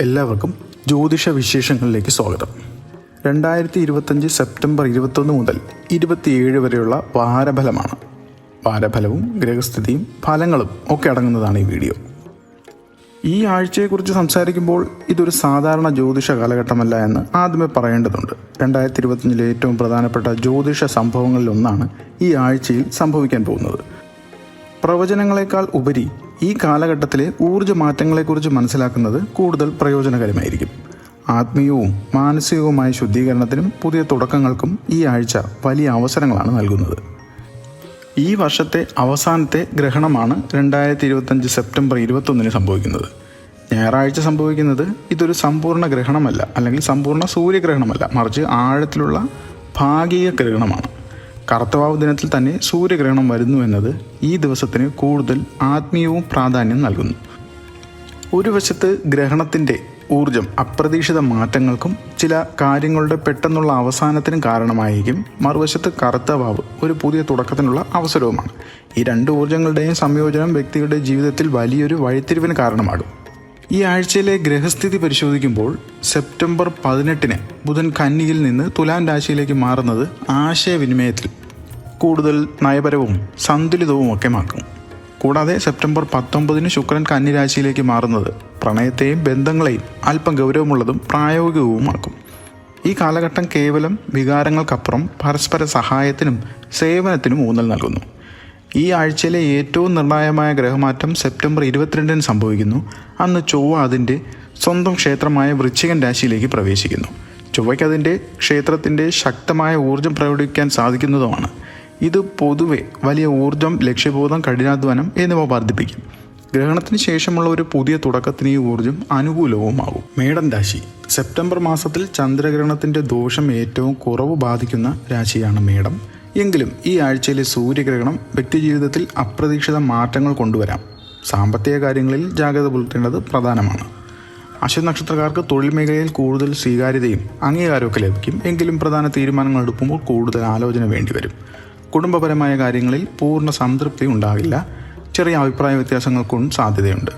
എല്ലാവർക്കും ജ്യോതിഷ വിശേഷങ്ങളിലേക്ക് സ്വാഗതം. രണ്ടായിരത്തി ഇരുപത്തഞ്ച് സെപ്റ്റംബർ ഇരുപത്തൊന്ന് മുതൽ ഇരുപത്തിയേഴ് വരെയുള്ള വാരഫലമാണ്. വാരഫലവും ഗ്രഹസ്ഥിതിയും ഫലങ്ങളും ഒക്കെ അടങ്ങുന്നതാണ് ഈ വീഡിയോ. ഈ ആഴ്ചയെക്കുറിച്ച് സംസാരിക്കുമ്പോൾ ഇതൊരു സാധാരണ ജ്യോതിഷ കാലഘട്ടമല്ല എന്ന് ആദ്യമേ പറയേണ്ടതുണ്ട്. രണ്ടായിരത്തി ഇരുപത്തഞ്ചിലെ ഏറ്റവും പ്രധാനപ്പെട്ട ജ്യോതിഷ സംഭവങ്ങളിലൊന്നാണ് ഈ ആഴ്ചയിൽ സംഭവിക്കാൻ പോകുന്നത്. പ്രവചനങ്ങളെക്കാൾ ഉപരി ഈ കാലഘട്ടത്തിലെ ഊർജ മാറ്റങ്ങളെക്കുറിച്ച് മനസ്സിലാക്കുന്നത് കൂടുതൽ പ്രയോജനകരമായിരിക്കും. ആത്മീയവും മാനസികവുമായ ശുദ്ധീകരണത്തിനും പുതിയ തുടക്കങ്ങൾക്കും ഈ ആഴ്ച വലിയ അവസരങ്ങളാണ് നൽകുന്നത്. ഈ വർഷത്തെ അവസാനത്തെ ഗ്രഹണമാണ് രണ്ടായിരത്തി ഇരുപത്തഞ്ച് സെപ്റ്റംബർ ഇരുപത്തൊന്നിന് സംഭവിക്കുന്നത്. ഞായറാഴ്ച സംഭവിക്കുന്നത് ഇതൊരു സമ്പൂർണ ഗ്രഹണമല്ല അല്ലെങ്കിൽ സമ്പൂർണ സൂര്യഗ്രഹണമല്ല മറിച്ച് ആഴത്തിലുള്ള ഭാഗിക ഗ്രഹണമാണ്. കറുത്തവാവ് ദിനത്തിൽ തന്നെ സൂര്യഗ്രഹണം വരുന്നു എന്നത് ഈ ദിവസത്തിന് കൂടുതൽ ആത്മീയവും പ്രാധാന്യം നൽകുന്നു. ഒരു വശത്ത് ഗ്രഹണത്തിന്റെ ഊർജം അപ്രതീക്ഷിത മാറ്റങ്ങൾക്കും ചില കാര്യങ്ങളുടെ പെട്ടെന്നുള്ള അവസാനത്തിനും കാരണമായിരിക്കും. മറുവശത്ത് കറുത്ത വാവ് ഒരു പുതിയ തുടക്കത്തിനുള്ള അവസരവുമാണ്. ഈ രണ്ട് ഊർജങ്ങളുടെയും സംയോജനം വ്യക്തിയുടെ ജീവിതത്തിൽ വലിയൊരു വഴിത്തിരിവിന് കാരണമാകും. ഈ ആഴ്ചയിലെ ഗ്രഹസ്ഥിതി പരിശോധിക്കുമ്പോൾ സെപ്റ്റംബർ പതിനെട്ടിന് ബുധൻ കന്നിയിൽ നിന്ന് തുലാം രാശിയിലേക്ക് മാറുന്നത് ആശയവിനിമയത്തിൽ കൂടുതൽ നയപരവും സന്തുലിതവും ഒക്കെ മാക്കും. കൂടാതെ സെപ്റ്റംബർ പത്തൊമ്പതിന് ശുക്രൻ കന്നി രാശിയിലേക്ക് മാറുന്നത് പ്രണയത്തെയും ബന്ധങ്ങളെയും അല്പം ഗൗരവമുള്ളതും പ്രായോഗികവുമാക്കും ഈ കാലഘട്ടം കേവലം വികാരങ്ങൾക്കപ്പുറം പരസ്പര സഹായത്തിനും സേവനത്തിനും ഊന്നൽ നൽകുന്നു. ഈ ആഴ്ചയിലെ ഏറ്റവും നിർണായകമായ ഗ്രഹമാറ്റം സെപ്റ്റംബർ ഇരുപത്തിരണ്ടിന് സംഭവിക്കുന്നു. അന്ന് ചൊവ്വ അതിന്റെ സ്വന്തം ക്ഷേത്രമായ വൃശ്ചികൻ രാശിയിലേക്ക് പ്രവേശിക്കുന്നു. ചൊവ്വയ്ക്ക് അതിന്റെ ക്ഷേത്രത്തിന്റെ ശക്തമായ ഊർജം പ്രകടിപ്പിക്കാൻ സാധിക്കുന്നതുമാണ്. ഇത് പൊതുവെ വലിയ ഊർജം ലക്ഷ്യബോധം കഠിനാധ്വാനം എന്നിവ വർദ്ധിപ്പിക്കും. ഗ്രഹണത്തിന് ശേഷമുള്ള ഒരു പുതിയ തുടക്കത്തിന് ഈ ഊർജം അനുകൂലവുമാകും. മേടൻ രാശി. സെപ്റ്റംബർ മാസത്തിൽ ചന്ദ്രഗ്രഹണത്തിന്റെ ദോഷം ഏറ്റവും കുറവ് ബാധിക്കുന്ന രാശിയാണ് മേടം. എങ്കിലും ഈ ആഴ്ചയിലെ സൂര്യഗ്രഹണം വ്യക്തിജീവിതത്തിൽ അപ്രതീക്ഷിത മാറ്റങ്ങൾ കൊണ്ടുവരാം. സാമ്പത്തിക കാര്യങ്ങളിൽ ജാഗ്രത പുലർത്തേണ്ടത് പ്രധാനമാണ്. അശ്വ നക്ഷത്രക്കാർക്ക് തൊഴിൽ മേഖലയിൽ കൂടുതൽ സ്വീകാര്യതയും അംഗീകാരമൊക്കെ ലഭിക്കും. എങ്കിലും പ്രധാന തീരുമാനങ്ങൾ എടുക്കുമ്പോൾ കൂടുതൽ ആലോചന വേണ്ടിവരും കുടുംബപരമായ കാര്യങ്ങളിൽ പൂർണ സംതൃപ്തി ഉണ്ടാകില്ല. ചെറിയ അഭിപ്രായ വ്യത്യാസങ്ങൾക്കും സാധ്യതയുണ്ട്.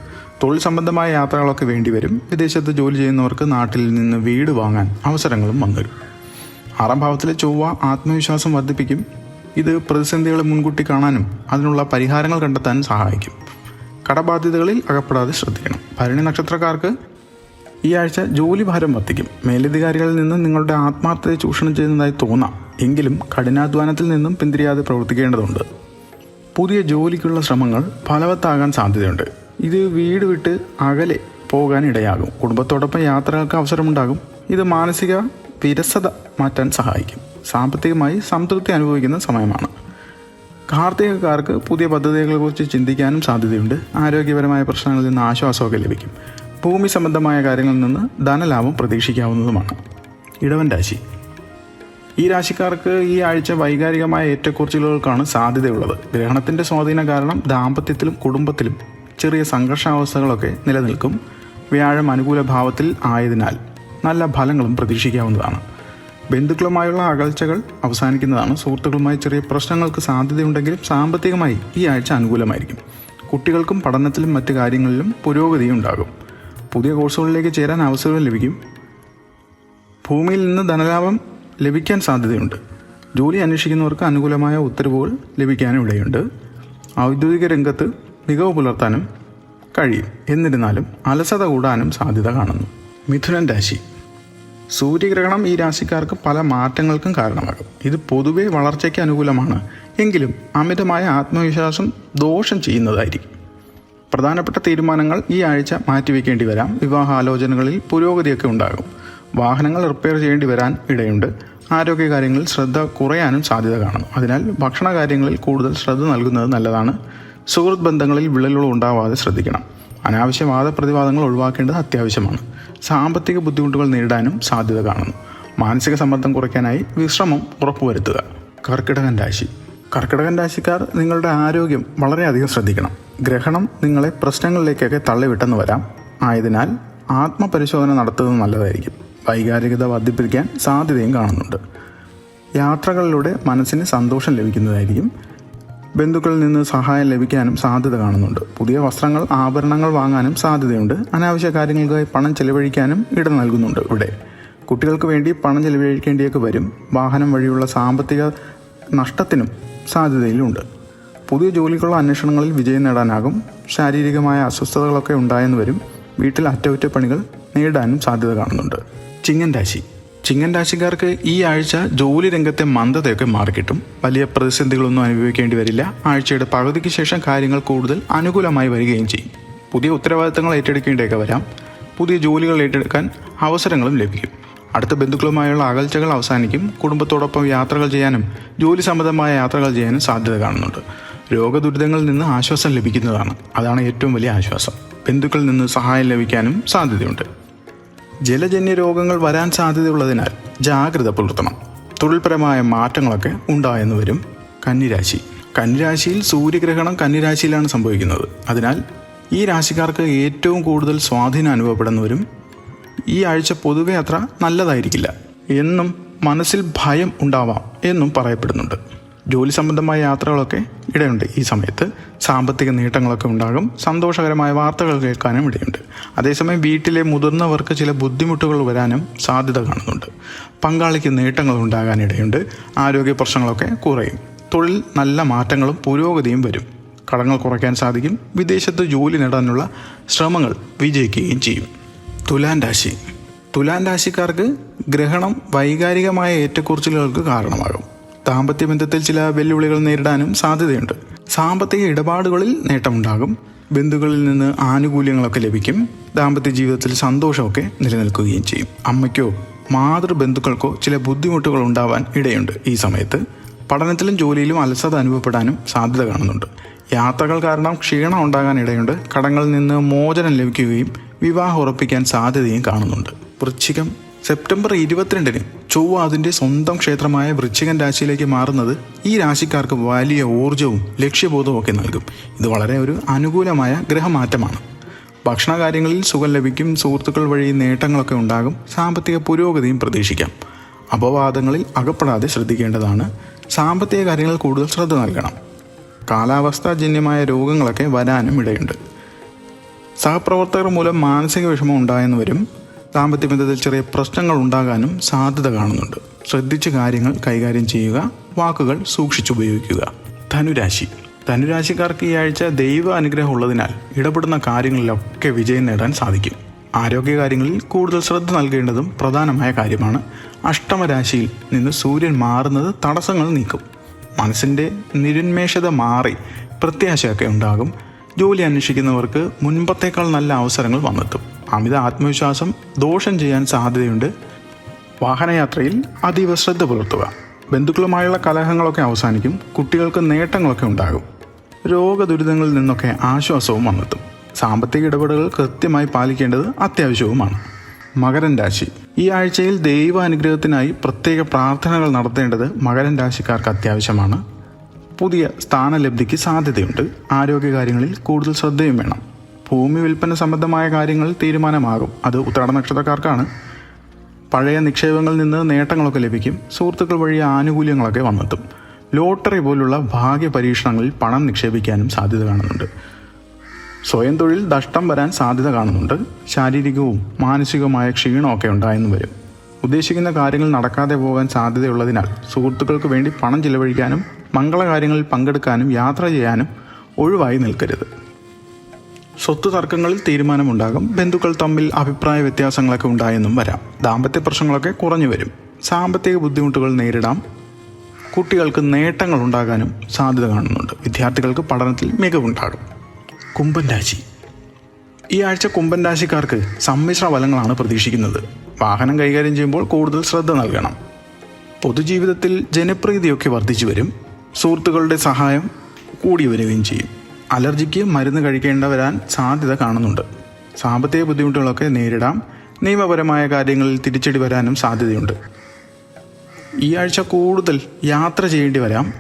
തൊഴിൽ സംബന്ധമായ യാത്രകളൊക്കെ വേണ്ടിവരും വിദേശത്ത് ജോലി ചെയ്യുന്നവർക്ക് നാട്ടിൽ നിന്ന് വീട് വാങ്ങാൻ അവസരങ്ങളും വന്നുവരും ആറാം ഭാവത്തിലെ ചൊവ്വ ആത്മവിശ്വാസം വർദ്ധിപ്പിക്കും. ഇത് പ്രതിസന്ധികളെ മുൻകൂട്ടി കാണാനും അതിനുള്ള പരിഹാരങ്ങൾ കണ്ടെത്താനും സഹായിക്കും. കടബാധ്യതകളിൽ അകപ്പെടാതെ ശ്രദ്ധിക്കണം. ഭരണി നക്ഷത്രക്കാർക്ക് ഈ ആഴ്ച ജോലി ഭാരം വർദ്ധിക്കും. മേലധികാരികളിൽ നിന്ന് നിങ്ങളുടെ ആത്മാർത്ഥതയെ ചൂഷണം ചെയ്യുന്നതായി തോന്നാം. എങ്കിലും കഠിനാധ്വാനത്തിൽ നിന്നും പിന്തിരിയാതെ പ്രവർത്തിക്കേണ്ടതുണ്ട്. പുതിയ ജോലിക്കുള്ള ശ്രമങ്ങൾ ഫലവത്താകാൻ സാധ്യതയുണ്ട്. ഇത് വീട് വിട്ട് അകലെ പോകാൻ ഇടയാകും കുടുംബത്തോടൊപ്പം യാത്രകൾക്ക് അവസരമുണ്ടാകും. ഇത് മാനസിക വിരസത മാറ്റാൻ സഹായിക്കും. സാമ്പത്തികമായി സംതൃപ്തി അനുഭവിക്കുന്ന സമയമാണ്. കാർത്തികക്കാർക്ക് പുതിയ പദ്ധതികളെക്കുറിച്ച് ചിന്തിക്കാനും സാധ്യതയുണ്ട്. ആരോഗ്യപരമായ പ്രശ്നങ്ങളിൽ നിന്ന് ആശ്വാസമൊക്കെ ലഭിക്കും. ഭൂമി സംബന്ധമായ കാര്യങ്ങളിൽ നിന്ന് ധനലാഭം പ്രതീക്ഷിക്കാവുന്നതുമാണ്. ഇടവൻ രാശി. ഈ രാശിക്കാർക്ക് ഈ ആഴ്ച വൈകാരികമായ ഏറ്റക്കുറച്ചിലുകൾക്കാണ് സാധ്യതയുള്ളത്. ഗ്രഹണത്തിന്റെ സ്വാധീനം കാരണം ദാമ്പത്യത്തിലും കുടുംബത്തിലും ചെറിയ സംഘർഷാവസ്ഥകളൊക്കെ നിലനിൽക്കും. വ്യാഴം അനുകൂല ഭാവത്തിൽ ആയതിനാൽ നല്ല ഫലങ്ങളും പ്രതീക്ഷിക്കാവുന്നതാണ്. ബന്ധുക്കളുമായുള്ള അകൽച്ചകൾ അവസാനിക്കുന്നതാണ്. സുഹൃത്തുക്കളുമായി ചെറിയ പ്രശ്നങ്ങൾക്ക് സാധ്യതയുണ്ടെങ്കിലും സാമ്പത്തികമായി ഈ ആഴ്ച അനുകൂലമായിരിക്കും. കുട്ടികൾക്കും പഠനത്തിലും മറ്റു കാര്യങ്ങളിലും പുരോഗതിയും ഉണ്ടാകും പുതിയ കോഴ്സുകളിലേക്ക് ചേരാൻ അവസരം ലഭിക്കും. ഭൂമിയിൽ നിന്ന് ധനലാഭം ലഭിക്കാൻ സാധ്യതയുണ്ട്. ജോലി അന്വേഷിക്കുന്നവർക്ക് അനുകൂലമായ ഉത്തരവുകൾ ലഭിക്കാനും ഇടയുണ്ട്. ഔദ്യോഗിക രംഗത്ത് മികവ് പുലർത്താനും കഴിയും. എന്നിരുന്നാലും അലസത കൂടാനും സാധ്യത കാണുന്നു. മിഥുനൻ രാശി. സൂര്യഗ്രഹണം ഈ രാശിക്കാർക്ക് പല മാറ്റങ്ങൾക്കും കാരണമാകും. ഇത് പൊതുവേ വളർച്ചയ്ക്ക് അനുകൂലമാണ്. എങ്കിലും അമിതമായ ആത്മവിശ്വാസം ദോഷം ചെയ്യുന്നതായിരിക്കും. പ്രധാനപ്പെട്ട തീരുമാനങ്ങൾ ഈ ആഴ്ച മാറ്റിവെക്കേണ്ടി വരാം. വിവാഹാലോചനകളിൽ പുരോഗതിയൊക്കെ ഉണ്ടാകും. വാഹനങ്ങൾ റിപ്പയർ ചെയ്യേണ്ടി വരാൻ ഇടയുണ്ട്. ആരോഗ്യകാര്യങ്ങളിൽ ശ്രദ്ധ കുറയാനും സാധ്യത കാണുന്നു അതിനാൽ ഭക്ഷണ കാര്യങ്ങളിൽ കൂടുതൽ ശ്രദ്ധ നൽകുന്നത് നല്ലതാണ്. സുഹൃത്ത് ബന്ധങ്ങളിൽ വിള്ളലുകൾ ഉണ്ടാവാതെ ശ്രദ്ധിക്കണം. അനാവശ്യ വാദപ്രതിവാദങ്ങൾ ഒഴിവാക്കേണ്ടത് അത്യാവശ്യമാണ്. സാമ്പത്തിക ബുദ്ധിമുട്ടുകൾ നേരിടാനും സാധ്യത കാണുന്നു. മാനസിക സമ്മർദ്ദം കുറയ്ക്കാനായി വിശ്രമം ഉറപ്പുവരുത്തുക. കർക്കിടകൻ രാശി. കർക്കിടകൻ രാശിക്കാർ നിങ്ങളുടെ ആരോഗ്യം വളരെയധികം ശ്രദ്ധിക്കണം. ഗ്രഹണം നിങ്ങളെ പ്രശ്നങ്ങളിലേക്കൊക്കെ തള്ളിവിട്ടെന്ന് വരാം. ആയതിനാൽ ആത്മപരിശോധന നടത്തുന്നത് നല്ലതായിരിക്കും. വൈകാരികത വർദ്ധിപ്പിക്കാൻ സാധ്യതയും കാണുന്നുണ്ട്. യാത്രകളിലൂടെ മനസ്സിന് സന്തോഷം ലഭിക്കുന്നതായിരിക്കും. ബന്ധുക്കളിൽ നിന്ന് സഹായം ലഭിക്കാനും സാധ്യത കാണുന്നുണ്ട്. പുതിയ വസ്ത്രങ്ങൾ ആഭരണങ്ങൾ വാങ്ങാനും സാധ്യതയുണ്ട്. അനാവശ്യ കാര്യങ്ങൾക്കായി പണം ചെലവഴിക്കാനും ഇട നൽകുന്നുണ്ട് ഇവിടെ. കുട്ടികൾക്ക് വേണ്ടി പണം ചെലവഴിക്കേണ്ടിയൊക്കെ വരും. വാഹനം വഴിയുള്ള സാമ്പത്തിക നഷ്ടത്തിനും സാധ്യതയിലുണ്ട്. പുതിയ ജോലിക്കുള്ള അന്വേഷണങ്ങളിൽ വിജയം നേടാനാകും. ശാരീരികമായ അസ്വസ്ഥതകളൊക്കെ ഉണ്ടായെന്ന് വരും. വീട്ടിൽ അറ്റകുറ്റപ്പണികൾ നേടാനും സാധ്യത കാണുന്നുണ്ട്. ചിങ്ങൻ രാശി. ചിങ്ങൻ രാശിക്കാർക്ക് ഈ ആഴ്ച ജോലി രംഗത്തെ മന്ദതയൊക്കെ മാറിക്കിട്ടും. വലിയ പ്രതിസന്ധികളൊന്നും അനുഭവിക്കേണ്ടി വരില്ല. ആഴ്ചയുടെ പകുതിക്ക് ശേഷം കാര്യങ്ങൾ കൂടുതൽ അനുകൂലമായി വരികയും ചെയ്യും. പുതിയ ഉത്തരവാദിത്തങ്ങൾ ഏറ്റെടുക്കേണ്ടിയൊക്കെ വരാം. പുതിയ ജോലികൾ ഏറ്റെടുക്കാൻ അവസരങ്ങളും ലഭിക്കും. അടുത്ത ബന്ധുക്കളുമായുള്ള അകൽച്ചകൾ അവസാനിക്കും. കുടുംബത്തോടൊപ്പം യാത്രകൾ ചെയ്യാനും ജോലി സംബന്ധമായ യാത്രകൾ ചെയ്യാനും സാധ്യത കാണുന്നുണ്ട്. രോഗദുരിതങ്ങളിൽ നിന്ന് ആശ്വാസം ലഭിക്കുന്നതാണ്. അതാണ് ഏറ്റവും വലിയ ആശ്വാസം. ബന്ധുക്കളിൽ നിന്ന് സഹായം ലഭിക്കാനും സാധ്യതയുണ്ട്. ജലജന്യ രോഗങ്ങൾ വരാൻ സാധ്യതയുള്ളതിനാൽ ജാഗ്രത പുലർത്തണം. തൊഴിൽപരമായ മാറ്റങ്ങളൊക്കെ ഉണ്ടായെന്ന് വരും കന്നിരാശി. കന്നിരാശിയിൽ സൂര്യഗ്രഹണം കന്നിരാശിയിലാണ് സംഭവിക്കുന്നത്. അതിനാൽ ഈ രാശിക്കാർക്ക് ഏറ്റവും കൂടുതൽ സ്വാധീനം അനുഭവപ്പെടുന്നവരും ഈ ആഴ്ച പൊതുവെ അത്ര നല്ലതായിരിക്കില്ല. എന്നും മനസ്സിൽ ഭയം ഉണ്ടാവാം എന്നും പറയപ്പെടുന്നുണ്ട്. ജോലി സംബന്ധമായ യാത്രകളൊക്കെ ഇടയുണ്ട്. ഈ സമയത്ത് സാമ്പത്തിക നേട്ടങ്ങളൊക്കെ ഉണ്ടാകും. സന്തോഷകരമായ വാർത്തകൾ കേൾക്കാനും ഇടയുണ്ട്. അതേസമയം വീട്ടിലെ മുതിർന്നവർക്ക് ചില ബുദ്ധിമുട്ടുകൾ വരാനും സാധ്യത കാണുന്നുണ്ട്. പങ്കാളിക്ക് നേട്ടങ്ങൾ ഉണ്ടാകാനിടയുണ്ട് ആരോഗ്യ പ്രശ്നങ്ങളൊക്കെ കുറയും. തൊഴിൽ നല്ല മാറ്റങ്ങളും പുരോഗതിയും വരും. കടങ്ങൾ കുറയ്ക്കാൻ സാധിക്കും. വിദേശത്ത് ജോലി നേടാനുള്ള ശ്രമങ്ങൾ വിജയിക്കുകയും ചെയ്യും. തുലാൻ രാശി. തുലാൻ രാശിക്കാർക്ക് ഗ്രഹണം വൈകാരികമായ ഏറ്റക്കുറിച്ചിലുകൾക്ക് കാരണമാകും. ദാമ്പത്യ ബന്ധത്തിൽ ചില വെല്ലുവിളികൾ നേരിടാനും സാധ്യതയുണ്ട്. സാമ്പത്തിക ഇടപാടുകളിൽ നേട്ടമുണ്ടാകും. ബന്ധുക്കളിൽ നിന്ന് ആനുകൂല്യങ്ങളൊക്കെ ലഭിക്കും. ദാമ്പത്യ ജീവിതത്തിൽ സന്തോഷമൊക്കെ നിലനിൽക്കുകയും ചെയ്യും. അമ്മയ്ക്കോ മാതൃബന്ധുക്കൾക്കോ ചില ബുദ്ധിമുട്ടുകൾ ഉണ്ടാവാൻ ഇടയുണ്ട് ഈ സമയത്ത്. പഠനത്തിലും ജോലിയിലും അലസത അനുഭവപ്പെടാനും സാധ്യത കാണുന്നുണ്ട്. യാത്രകൾ കാരണം ക്ഷീണം ഉണ്ടാകാൻ ഇടയുണ്ട്. കടങ്ങളിൽ നിന്ന് മോചനം ലഭിക്കുകയും വിവാഹം ഉറപ്പിക്കാൻ സാധ്യതയും കാണുന്നുണ്ട്. വൃശ്ചികം സെപ്റ്റംബർ ഇരുപത്തിരണ്ടിന് ചൊവ്വ അതിന്റെ സ്വന്തം ക്ഷേത്രമായ വൃശ്ചികൻ രാശിയിലേക്ക് മാറുന്നത് ഈ രാശിക്കാർക്ക് വലിയ ഊർജവും ലക്ഷ്യബോധവും ഒക്കെ നൽകും. ഇത് വളരെ ഒരു അനുകൂലമായ ഗ്രഹമാറ്റമാണ്. ഭക്ഷണ കാര്യങ്ങളിൽ സുഖം ലഭിക്കും സുഹൃത്തുക്കൾ വഴി നേട്ടങ്ങളൊക്കെ ഉണ്ടാകും സാമ്പത്തിക പുരോഗതിയും പ്രതീക്ഷിക്കാം. അപവാദങ്ങളിൽ അകപ്പെടാതെ ശ്രദ്ധിക്കേണ്ടതാണ്. സാമ്പത്തിക കാര്യങ്ങൾ കൂടുതൽ ശ്രദ്ധ നൽകണം. കാലാവസ്ഥാജന്യമായ രോഗങ്ങളൊക്കെ വരാനും ഇടയുണ്ട്. സഹപ്രവർത്തകർ മൂലം മാനസിക വിഷമം ഉണ്ടായെന്ന് വരും. ദാമ്പത്യ ബന്ധത്തിൽ ചെറിയ പ്രശ്നങ്ങൾ ഉണ്ടാകാനും സാധ്യത കാണുന്നുണ്ട്. ശ്രദ്ധിച്ച് കാര്യങ്ങൾ കൈകാര്യം ചെയ്യുക വാക്കുകൾ സൂക്ഷിച്ചുപയോഗിക്കുക ധനുരാശി. ധനുരാശിക്കാർക്ക് ഈ ആഴ്ച ദൈവ അനുഗ്രഹം ഉള്ളതിനാൽ ഇടപെടുന്ന കാര്യങ്ങളിലൊക്കെ വിജയം നേടാൻ സാധിക്കും. ആരോഗ്യകാര്യങ്ങളിൽ കൂടുതൽ ശ്രദ്ധ നൽകേണ്ടതും പ്രധാനമായ കാര്യമാണ്. അഷ്ടമരാശിയിൽ നിന്ന് സൂര്യൻ മാറുന്നത് തടസ്സങ്ങൾ നീക്കും. മനസ്സിന്റെ നിരുന്മേഷത മാറി പ്രത്യാശയൊക്കെ ഉണ്ടാകും. ജോലി അന്വേഷിക്കുന്നവർക്ക് മുൻപത്തേക്കാൾ നല്ല അവസരങ്ങൾ വന്നെത്തും. അമിത ആത്മവിശ്വാസം ദോഷം ചെയ്യാൻ സാധ്യതയുണ്ട്. വാഹനയാത്രയിൽ അതീവ ശ്രദ്ധ പുലർത്തുക. ബന്ധുക്കളുമായുള്ള കലഹങ്ങളൊക്കെ അവസാനിക്കും. കുട്ടികൾക്ക് നേട്ടങ്ങളൊക്കെ ഉണ്ടാകും. രോഗദുരിതങ്ങളിൽ നിന്നൊക്കെ ആശ്വാസവും വന്നെത്തും. സാമ്പത്തിക ഇടപെടലുകൾ കൃത്യമായി പാലിക്കേണ്ടത് അത്യാവശ്യവുമാണ്. മകരൻ രാശി. ഈ ആഴ്ചയിൽ ദൈവ അനുഗ്രഹത്തിനായി പ്രത്യേക പ്രാർത്ഥനകൾ നടത്തേണ്ടത് മകരൻ രാശിക്കാർക്ക് അത്യാവശ്യമാണ്. പുതിയ സ്ഥാനലബ്ധിക്ക് സാധ്യതയുണ്ട്. ആരോഗ്യകാര്യങ്ങളിൽ കൂടുതൽ ശ്രദ്ധയും വേണം. ഭൂമി വിൽപ്പന സംബന്ധമായ കാര്യങ്ങൾ തീരുമാനമാകും. അത് ഉത്രാട നക്ഷത്രക്കാർക്കാണ്. പഴയ നിക്ഷേപങ്ങളിൽ നിന്ന് നേട്ടങ്ങളൊക്കെ ലഭിക്കും. സുഹൃത്തുക്കൾ വഴി ആനുകൂല്യങ്ങളൊക്കെ വന്നെത്തും. ലോട്ടറി പോലുള്ള ഭാഗ്യ പരീക്ഷണങ്ങളിൽ പണം നിക്ഷേപിക്കാനും സാധ്യത കാണുന്നുണ്ട്. സ്വയം തൊഴിൽ നഷ്ടം വരാൻ സാധ്യത കാണുന്നുണ്ട്. ശാരീരികവും മാനസികവുമായ ക്ഷീണമൊക്കെ ഉണ്ടായെന്ന് വരും. ഉദ്ദേശിക്കുന്ന കാര്യങ്ങൾ നടക്കാതെ പോകാൻ സാധ്യതയുള്ളതിനാൽ സുഹൃത്തുക്കൾക്ക് വേണ്ടി പണം ചിലവഴിക്കാനും മംഗളകാര്യങ്ങളിൽ പങ്കെടുക്കാനും യാത്ര ചെയ്യാനും ഒഴിവായി നിൽക്കരുത്. സ്വത്ത് തർക്കങ്ങളിൽ തീരുമാനമുണ്ടാകും. ബന്ധുക്കൾ തമ്മിൽ അഭിപ്രായ വ്യത്യാസങ്ങളൊക്കെ ഉണ്ടായെന്നും വരാം. ദാമ്പത്യ പ്രശ്നങ്ങളൊക്കെ കുറഞ്ഞു വരും. സാമ്പത്തിക ബുദ്ധിമുട്ടുകൾ നേരിടാം. കുട്ടികൾക്ക് നേട്ടങ്ങൾ ഉണ്ടാകാനും സാധ്യത കാണുന്നുണ്ട്. വിദ്യാർത്ഥികൾക്ക് പഠനത്തിൽ മികവുണ്ടാകും. കുംഭൻ രാശി. ഈ ആഴ്ച കുംഭൻ രാശിക്കാർക്ക് സമ്മിശ്ര ഫലങ്ങളാണ് പ്രതീക്ഷിക്കുന്നത്. വാഹനം കൈകാര്യം ചെയ്യുമ്പോൾ കൂടുതൽ ശ്രദ്ധ നൽകണം. പൊതുജീവിതത്തിൽ ജനപ്രീതിയൊക്കെ വർദ്ധിച്ചു വരും. സുഹൃത്തുക്കളുടെ സഹായം കൂടി വരികയും ചെയ്യും. അലർജിക്ക് മരുന്ന് കഴിക്കേണ്ട വരാൻ സാധ്യത കാണുന്നുണ്ട്. സാമ്പത്തിക ബുദ്ധിമുട്ടുകളൊക്കെ നേരിടാം. നിയമപരമായ കാര്യങ്ങളിൽ തിരിച്ചടി വരാനും സാധ്യതയുണ്ട്. ഈ ആഴ്ച കൂടുതൽ യാത്ര ചെയ്യേണ്ടി വരാം.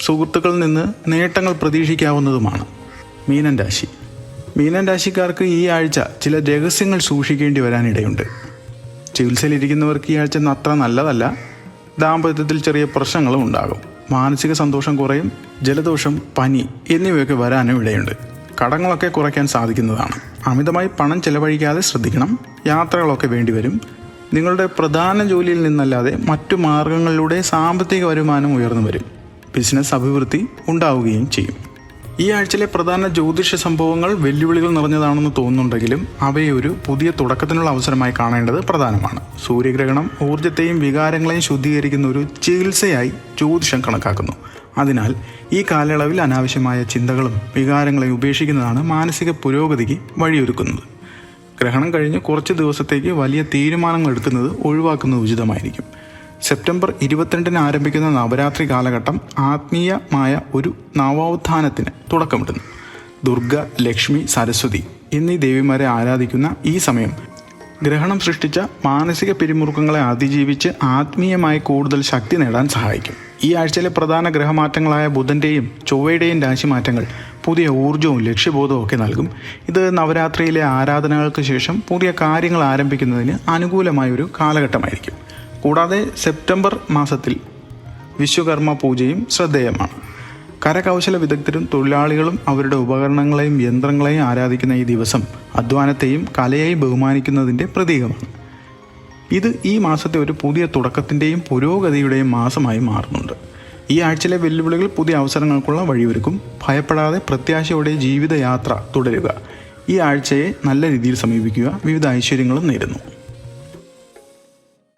സുഹൃത്തുക്കളിൽ നിന്ന് നേട്ടങ്ങൾ പ്രതീക്ഷിക്കാവുന്നതുമാണ്. മീനൻ രാശി. മീനൻ രാശിക്കാർക്ക് ഈ ആഴ്ച ചില രഹസ്യങ്ങൾ സൂക്ഷിക്കേണ്ടി വരാനിടയുണ്ട്. ചികിത്സയിലിരിക്കുന്നവർക്ക് ഈ ആഴ്ച അത്ര നല്ലതല്ല. ദാമ്പത്യത്തിൽ ചെറിയ പ്രശ്നങ്ങളും ഉണ്ടാകും. മാനസിക സന്തോഷം കുറയും ജലദോഷം പനി എന്നിവയൊക്കെ വരാനും ഇടയുണ്ട്. കടങ്ങളൊക്കെ കുറയ്ക്കാൻ സാധിക്കുന്നതാണ്. അമിതമായി പണം ചെലവഴിക്കാതെ ശ്രദ്ധിക്കണം. യാത്രകളൊക്കെ വേണ്ടിവരും. നിങ്ങളുടെ പ്രധാന ജോലിയിൽ നിന്നല്ലാതെ മറ്റു മാർഗങ്ങളിലൂടെ സാമ്പത്തിക വരുമാനം ഉയർന്നു വരും. ബിസിനസ് അഭിവൃദ്ധി ഉണ്ടാവുകയും ചെയ്യും. ഈ ആഴ്ചയിലെ പ്രധാന ജ്യോതിഷ സംഭവങ്ങൾ വെല്ലുവിളികൾ നിറഞ്ഞതാണെന്ന് തോന്നുന്നുണ്ടെങ്കിലും അവയെ ഒരു പുതിയ തുടക്കത്തിനുള്ള അവസരമായി കാണേണ്ടത് പ്രധാനമാണ്. സൂര്യഗ്രഹണം ഊർജത്തെയും വികാരങ്ങളെയും ശുദ്ധീകരിക്കുന്ന ഒരു ചികിത്സയായി ജ്യോതിഷം കണക്കാക്കുന്നു. അതിനാൽ ഈ കാലയളവിൽ അനാവശ്യമായ ചിന്തകളും വികാരങ്ങളെയും ഉപേക്ഷിക്കുന്നതാണ് മാനസിക പുരോഗതിക്ക് വഴിയൊരുക്കുന്നത്. ഗ്രഹണം കഴിഞ്ഞ് കുറച്ച് ദിവസത്തേക്ക് വലിയ തീരുമാനങ്ങൾ എടുക്കുന്നത് ഒഴിവാക്കുന്നത് ഉചിതമായിരിക്കും. സെപ്റ്റംബർ ഇരുപത്തിരണ്ടിന് ആരംഭിക്കുന്ന നവരാത്രി കാലഘട്ടം ആത്മീയമായ ഒരു നവോത്ഥാനത്തിന് തുടക്കമിടുന്നു. ദുർഗ ലക്ഷ്മി സരസ്വതി എന്നീ ദേവിമാരെ ആരാധിക്കുന്ന ഈ സമയം ഗ്രഹണം സൃഷ്ടിച്ച മാനസിക പിരിമുറുക്കങ്ങളെ അതിജീവിച്ച് ആത്മീയമായി കൂടുതൽ ശക്തി നേടാൻ സഹായിക്കും. ഈ ആഴ്ചയിലെ പ്രധാന ഗ്രഹമാറ്റങ്ങളായ ബുധന്റെയും ചൊവ്വയുടെയും രാശിമാറ്റങ്ങൾ പുതിയ ഊർജവും ലക്ഷ്യബോധവും ഒക്കെ നൽകും. ഇത് നവരാത്രിയിലെ ആരാധനകൾക്ക് ശേഷം പുതിയ കാര്യങ്ങൾ ആരംഭിക്കുന്നതിന് അനുകൂലമായ ഒരു കാലഘട്ടമായിരിക്കും. കൂടാതെ സെപ്റ്റംബർ മാസത്തിൽ വിശ്വകർമ്മ പൂജയും ശ്രദ്ധേയമാണ്. കരകൗശല വിദഗ്ധരും തൊഴിലാളികളും അവരുടെ ഉപകരണങ്ങളെയും യന്ത്രങ്ങളെയും ആരാധിക്കുന്ന ഈ ദിവസം അധ്വാനത്തെയും കലയെയും ബഹുമാനിക്കുന്നതിന്റെ പ്രതീകമാണ്. ഇത് ഈ മാസത്തെ ഒരു പുതിയ തുടക്കത്തിന്റെയും പുരോഗതിയുടെയും മാസമായി മാറുന്നുണ്ട്. ഈ ആഴ്ചയിലെ വെല്ലുവിളികൾ പുതിയ അവസരങ്ങൾക്കുള്ള വഴിയൊരുക്കും. ഭയപ്പെടാതെ പ്രത്യാശയോടെ ജീവിതയാത്ര തുടരുക. ഈ ആഴ്ചയെ നല്ല രീതിയിൽ സമീപിക്കുക. വിവിധ ഐശ്വര്യങ്ങളും നേരുന്നു.